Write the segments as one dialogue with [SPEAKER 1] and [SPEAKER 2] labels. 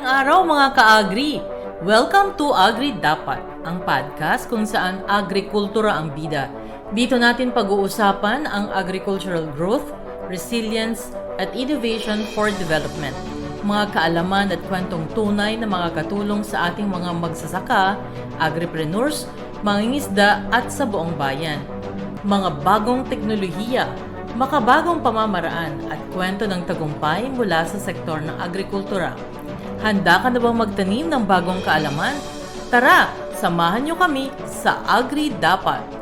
[SPEAKER 1] Magandang araw mga ka-agri! Welcome to Agri Dapat, ang podcast kung saan agrikultura ang bida. Dito natin pag-uusapan ang agricultural growth, resilience, at innovation for development. Mga kaalaman at kwentong tunay na mga katulong sa ating mga magsasaka, agripreneurs, mangingisda at sa buong bayan. Mga bagong teknolohiya, makabagong pamamaraan at kwento ng tagumpay mula sa sektor ng agrikultura. Handa ka na bang magtanim ng bagong kaalaman? Tara, samahan niyo kami sa Agri Dapat.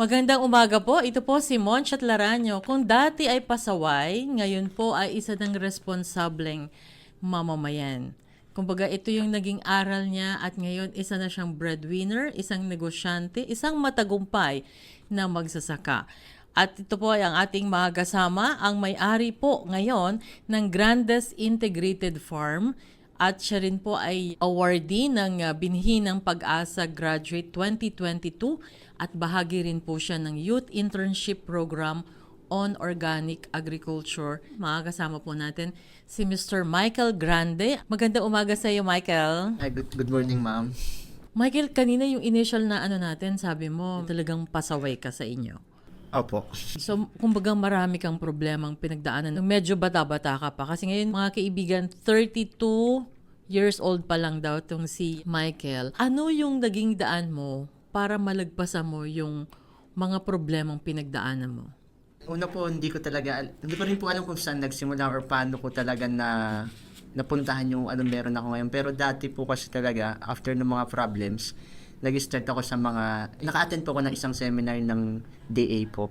[SPEAKER 1] Magandang umaga po. Ito po si Monchat Laranyo. Kung dati ay pasaway, ngayon po ay isa ng responsableng mamamayan. Kumbaga, ito yung naging aral niya at ngayon isa na siyang breadwinner, isang negosyante, isang matagumpay na magsasaka. At ito po ay ang ating mga kasama, ang may-ari po ngayon ng Grandes Integrated Farm at siya rin po ay awardee ng uh, Binhi ng Pag-asa Graduate 2022 at bahagi rin po siya ng Youth Internship Program on Organic Agriculture. Mga kasama po natin si Mr. Michael Grande. Magandang umaga sa iyo, Michael.
[SPEAKER 2] Hi, good, good morning, ma'am.
[SPEAKER 1] Michael, kanina yung initial na ano natin, sabi mo, talagang pasaway ka sa inyo.
[SPEAKER 2] Opo.
[SPEAKER 1] So, kumbaga marami kang problemang pinagdaanan. Medyo bata-bata ka pa. Kasi ngayon, mga kaibigan, 32 years old pa lang daw tong si Michael. Ano yung naging daan mo para malagpasan mo yung mga problemang pinagdaanan mo?
[SPEAKER 2] Una po, hindi ko talaga, al- hindi ko rin po alam kung saan nagsimula or paano ko talaga na napuntahan yung ano meron ako ngayon. Pero dati po kasi talaga, after ng mga problems, nag-start ako sa mga, naka-attend po ako ng isang seminar ng DA po.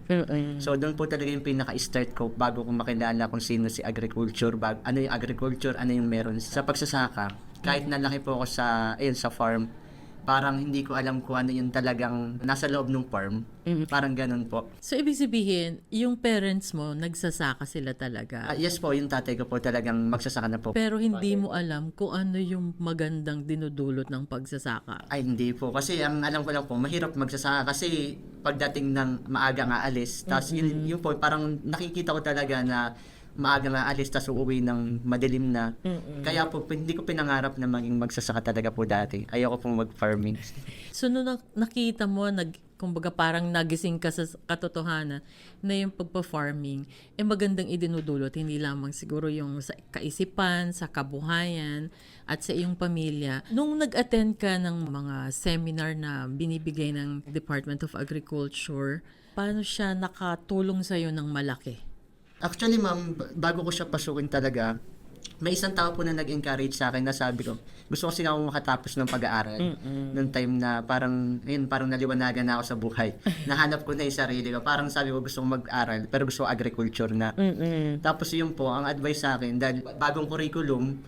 [SPEAKER 2] So doon po talaga yung pinaka-start ko bago ko makilala kung sino si agriculture, bag, ano yung agriculture, ano yung meron sa pagsasaka. Kahit nalaki po ako sa, ayun, sa farm, parang hindi ko alam kung ano yung talagang nasa loob ng farm. Parang ganun po.
[SPEAKER 1] So, ibig sabihin, yung parents mo, nagsasaka sila talaga.
[SPEAKER 2] Ah, yes po, yung tatay ko po talagang magsasaka na po.
[SPEAKER 1] Pero hindi mo alam kung ano yung magandang dinudulot ng pagsasaka.
[SPEAKER 2] Ay, hindi po. Kasi ang alam ko lang po, mahirap magsasaka kasi pagdating ng maaga nga alis, tapos yun, yun po, parang nakikita ko talaga na maaga nga alis, tapos uuwi ng madilim na. Kaya po, hindi ko pinangarap na maging magsasaka talaga po dati. Ayoko pong mag-farming.
[SPEAKER 1] So, nung nak- nakita mo, nag, kumbaga parang nagising ka sa katotohanan na yung pagpa-farming, eh magandang idinudulot, hindi lamang siguro yung sa kaisipan, sa kabuhayan, at sa iyong pamilya. Nung nag-attend ka ng mga seminar na binibigay ng Department of Agriculture, paano siya nakatulong sa'yo ng malaki?
[SPEAKER 2] Actually, ma'am, bago ko siya pasukin talaga, may isang tao po na nag-encourage sa akin na sabi ko, gusto ko sila makatapos ng pag-aaral. Noong time na parang, ayun, parang naliwanagan na ako sa buhay. Nahanap ko na yung sarili ko. Parang sabi ko, gusto ko mag-aral, pero gusto ko agriculture na. Tapos yun po, ang advice sa akin, dahil bagong curriculum,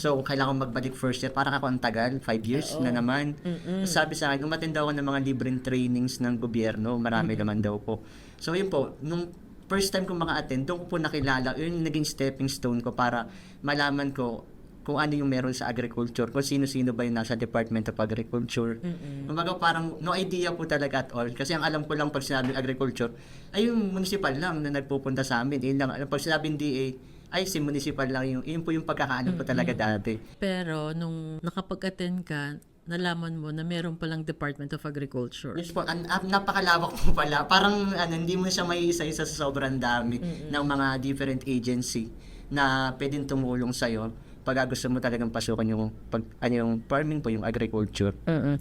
[SPEAKER 2] so kailangan ko magbalik first year, parang ako ang tagal, five years na naman. Sabi sa akin, umattend daw ako ng mga libreng trainings ng gobyerno, marami naman daw po. So yun po, nung first time ko maka-attend, doon ko po nakilala, yun yung naging stepping stone ko para malaman ko kung ano yung meron sa agriculture, kung sino-sino ba yung nasa Department of Agriculture. Kumbaga parang no idea po talaga at all. Kasi ang alam ko lang pag sinabing agriculture, ay yung municipal lang na nagpupunta sa amin. Yun lang, pag sinabing DA, ay si municipal lang yung, yun po yung pagkakaano ko talaga dati.
[SPEAKER 1] Pero nung nakapag-attend ka, nalaman mo na meron palang Department of Agriculture.
[SPEAKER 2] Yes po, an, ah, napakalawak po pala. Parang ano, hindi mo siya may isa-isa sa sobrang dami ng mga different agency na pwedeng tumulong sa'yo pag gusto mo talagang pasukan yung pag ano yung farming po yung agriculture.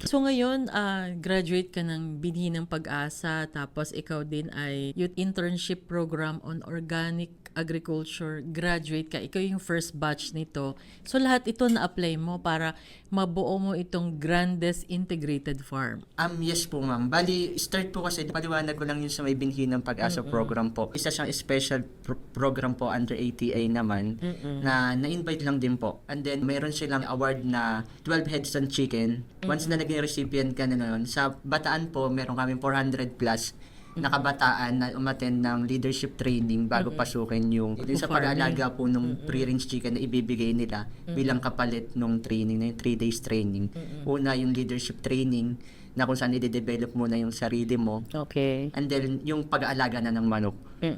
[SPEAKER 1] So ngayon, ah, graduate ka ng binhi ng pag-asa, tapos ikaw din ay youth internship program on organic agriculture, graduate ka. Ikaw yung first batch nito. So lahat ito na-apply mo para mabuo mo itong Grandes Integrated Farm.
[SPEAKER 2] Um, yes po ma'am. Bali, start po kasi, paliwanag ko lang yun sa may binhi ng pag-asa program po. Isa siyang special pro- program po under ATA naman na na-invite lang din po. And then, mayroon silang award na 12 heads on chicken. Once na naging recipient ka na nun, sa Bataan po, meron kami 400 plus na kabataan na umattend ng leadership training bago pasukin yung dun sa pag-aalaga po nung free-range chicken na ibibigay nila bilang kapalit nung training na yung 3 days training. Una yung leadership training na kung saan i-develop mo na yung sarili mo.
[SPEAKER 3] Okay.
[SPEAKER 2] and then yung pag-aalaga na ng manok.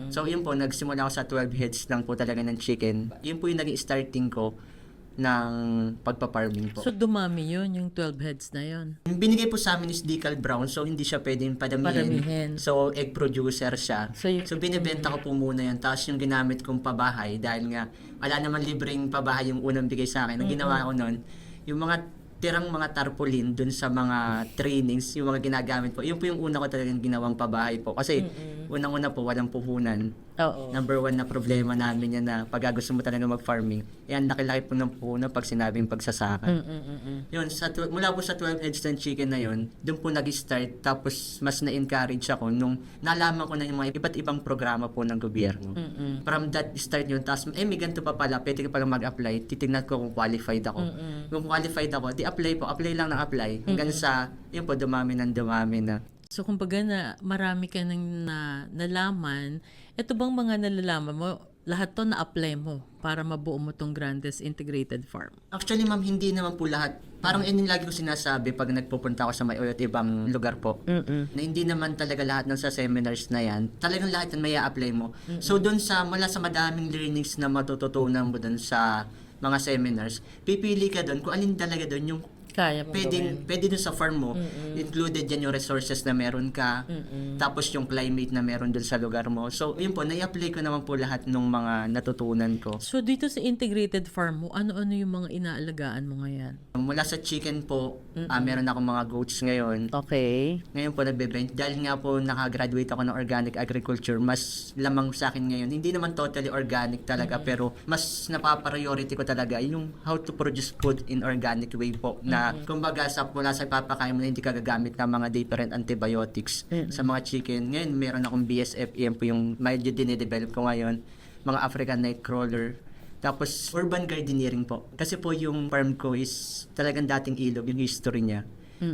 [SPEAKER 2] So yun po, nagsimula ako sa 12 heads lang po talaga ng chicken. Yun po yung naging starting ko ng pagpa-farming po.
[SPEAKER 1] So dumami yun, yung 12 heads na yun.
[SPEAKER 2] Yung binigay po sa amin is Decal Brown, so hindi siya pwedeng padamihin.
[SPEAKER 1] Padamihin.
[SPEAKER 2] So, egg producer siya.
[SPEAKER 3] So,
[SPEAKER 2] So,
[SPEAKER 3] y-
[SPEAKER 2] binibenta ko po muna yan. Tapos yung ginamit kong pabahay, dahil nga, wala naman libreng pabahay yung unang bigay sa akin. Ang ginawa ko nun, yung mga tirang mga tarpaulin dun sa mga trainings, yung mga ginagamit po. Yun po yung una ko talagang ginawang pabahay po. Kasi, unang-una po, walang puhunan.
[SPEAKER 3] Oo.
[SPEAKER 2] Number one na problema namin yan na pag gusto mo talaga mag-farming, yan, laki-laki po ng puhunan pag sinabing pagsasaka.
[SPEAKER 3] Mm-mm-mm.
[SPEAKER 2] Yun, sa, mula po sa 12 eggs ng chicken na yun, doon po nag-start. Tapos mas na-encourage ako nung nalaman ko na yung mga iba't ibang programa po ng gobyerno.
[SPEAKER 3] Mm-mm.
[SPEAKER 2] From that start yun, tapos eh may ganito pa pala, pwede ka pala mag-apply, titignan ko kung qualified ako. Kung qualified ako, di apply po, apply lang ng apply. Hanggang sa, yun po, dumami ng dumami na.
[SPEAKER 1] So kumbaga na marami ka nang na, nalaman, ito bang mga nalalaman mo, lahat to na-apply mo para mabuo mo tong Grandes Integrated Farm?
[SPEAKER 2] Actually, ma'am, hindi naman po lahat. Parang yun yung lagi ko sinasabi pag nagpupunta ako sa may iba't ibang lugar po.
[SPEAKER 3] Mm-mm.
[SPEAKER 2] na hindi naman talaga lahat ng sa seminars na yan, talagang lahat yan may apply mo. So doon sa, mula sa madaming learnings na matututunan mo doon sa mga seminars, pipili ka doon kung alin talaga doon yung
[SPEAKER 3] Kaya mo
[SPEAKER 2] pwede,
[SPEAKER 3] gawin.
[SPEAKER 2] pwede doon sa farm mo. Included yan yung resources na meron ka, tapos yung climate na meron doon sa lugar mo. So yun po, nai-apply ko naman po lahat ng mga natutunan ko.
[SPEAKER 1] So dito sa integrated farm mo, ano-ano yung mga inaalagaan mo ngayon?
[SPEAKER 2] Mula sa chicken po, ah, meron ako mga goats ngayon.
[SPEAKER 3] Okay.
[SPEAKER 2] Ngayon po nagbe-bench. Dahil nga po nakagraduate ako ng organic agriculture, mas lamang sa akin ngayon. Hindi naman totally organic talaga, pero mas napapa-priority ko talaga yung how to produce food in organic way po. Na kumbaga sa mula sa papakain mo na hindi ka gagamit ng mga different antibiotics sa mga chicken. Ngayon meron akong BSF, yan po yung medyo dinedevelop ko ngayon. Mga African Nightcrawler. Tapos urban gardening po. Kasi po yung farm ko is talagang dating ilog, yung history niya.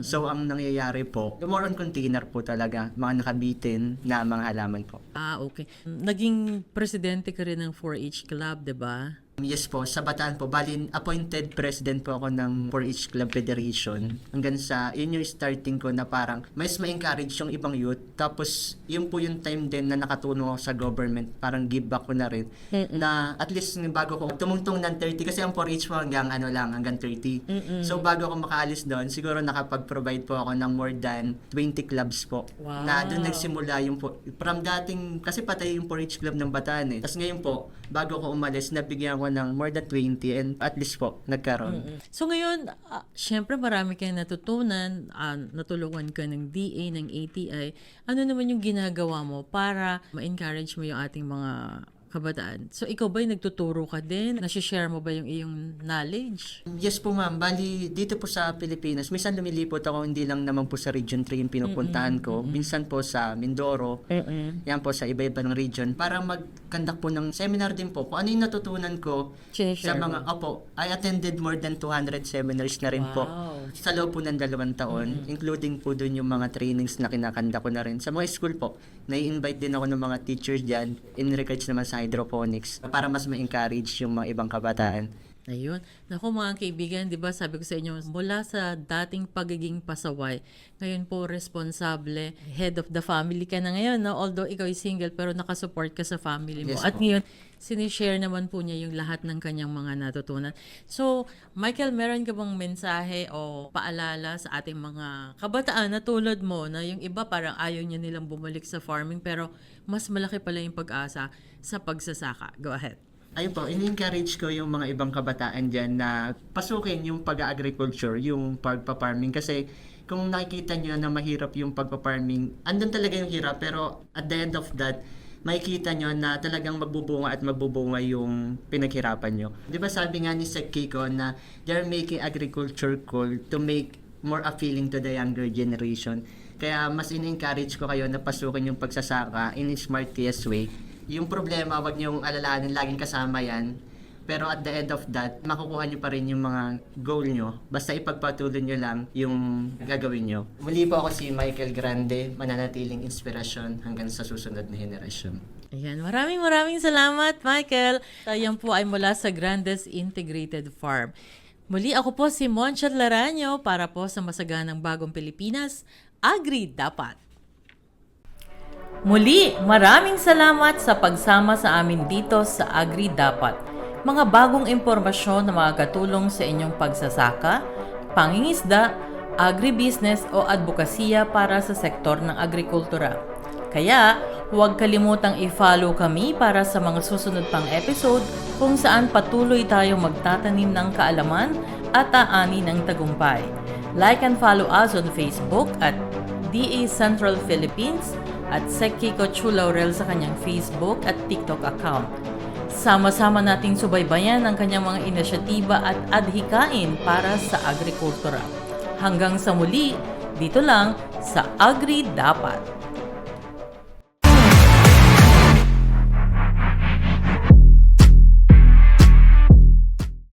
[SPEAKER 2] So, ang nangyayari po, more on container po talaga, mga nakabitin na mga halaman po.
[SPEAKER 1] Ah, okay. Naging presidente ka rin ng 4-H Club, di ba?
[SPEAKER 2] Yes po, sa Bataan po, bali appointed president po ako ng 4-H Club Federation. Hanggang sa, yun yung starting ko na parang mas ma-encourage yung ibang youth. Tapos, yun po yung time din na nakatulong ako sa government. Parang give back ko na rin. Na at least bago ko tumungtong ng 30, kasi ang 4-H po hanggang ano lang, hanggang 30. So, bago ako makaalis doon, siguro nakapag-provide po ako ng more than 20 clubs po.
[SPEAKER 1] Wow.
[SPEAKER 2] Na doon nagsimula yung po, from dating, kasi patay yung 4-H Club ng Bataan eh. Tapos ngayon po, bago ko umalis, nabigyan ko ng more than 20 and at least po, nagkaroon.
[SPEAKER 1] So ngayon, ah, syempre marami kang natutunan, ah, natulungan ka ng DA, ng ATI. Ano naman yung ginagawa mo para ma-encourage mo yung ating mga kabataan? So ikaw ba yung nagtuturo ka din? Nasi-share mo ba yung iyong knowledge?
[SPEAKER 2] Yes po ma'am, bali dito po sa Pilipinas, minsan lumilipot ako hindi lang naman po sa Region 3 yung pinupuntahan ko, minsan po sa Mindoro,
[SPEAKER 3] Mm-mm.
[SPEAKER 2] yan po sa iba-ibang region, para mag-conduct po ng seminar din po kung ano yung natutunan ko sa
[SPEAKER 3] Sinishare
[SPEAKER 2] mga, opo, I attended more than 200 seminars na rin po.
[SPEAKER 1] Wow.
[SPEAKER 2] Sa loob po ng dalawang taon, including po dun yung mga trainings na kinakanda ko na rin. Sa mga school po, nai-invite din ako ng mga teachers dyan in regards naman sa hydroponics para mas ma-encourage yung mga ibang kabataan.
[SPEAKER 1] Ayun. Naku mga kaibigan, di ba sabi ko sa inyo, mula sa dating pagiging pasaway, ngayon po responsable, head of the family ka na ngayon, no? although ikaw ay single pero nakasupport ka sa family mo.
[SPEAKER 2] Yes
[SPEAKER 1] At
[SPEAKER 2] po.
[SPEAKER 1] ngayon, sinishare naman po niya yung lahat ng kanyang mga natutunan. So, Michael, meron ka bang mensahe o paalala sa ating mga kabataan na tulad mo na yung iba parang ayaw niya nilang bumalik sa farming pero mas malaki pala yung pag-asa sa pagsasaka. Go ahead.
[SPEAKER 2] Ayun po, in-encourage ko yung mga ibang kabataan dyan na pasukin yung pag-agriculture, yung pagpa-farming. Kasi kung nakikita nyo na mahirap yung pagpa-farming, andun talaga yung hirap. Pero at the end of that, makikita nyo na talagang magbubunga at magbubunga yung pinaghirapan nyo. Di ba sabi nga ni Sek Kiko na they're making agriculture cool to make more appealing to the younger generation. Kaya mas in-encourage ko kayo na pasukin yung pagsasaka in a smart way. Yung problema, wag niyong alalahanin, laging kasama yan. Pero at the end of that, makukuha nyo pa rin yung mga goal nyo. Basta ipagpatuloy nyo lang yung gagawin nyo. Muli po ako si Michael Grande, mananatiling inspirasyon hanggang sa susunod na henerasyon.
[SPEAKER 1] Ayan, maraming maraming salamat, Michael. Ayan po ay mula sa Grandes Integrated Farm. Muli ako po si Monchat Laranyo para po sa Masaganang Bagong Pilipinas, Agri Dapat. Muli, maraming salamat sa pagsama sa amin dito sa Agri Dapat. Mga bagong impormasyon na makakatulong sa inyong pagsasaka, pangingisda, agribusiness o advokasya para sa sektor ng agrikultura. Kaya, huwag kalimutang i-follow kami para sa mga susunod pang episode kung saan patuloy tayong magtatanim ng kaalaman at aani ng tagumpay. Like and follow us on Facebook at DA Central Philippines at Sec Kiko Chulaurel sa kanyang Facebook at TikTok account. Sama-sama nating subaybayan ang kanyang mga inisyatiba at adhikain para sa agrikultura. Hanggang sa muli, dito lang sa Agri Dapat.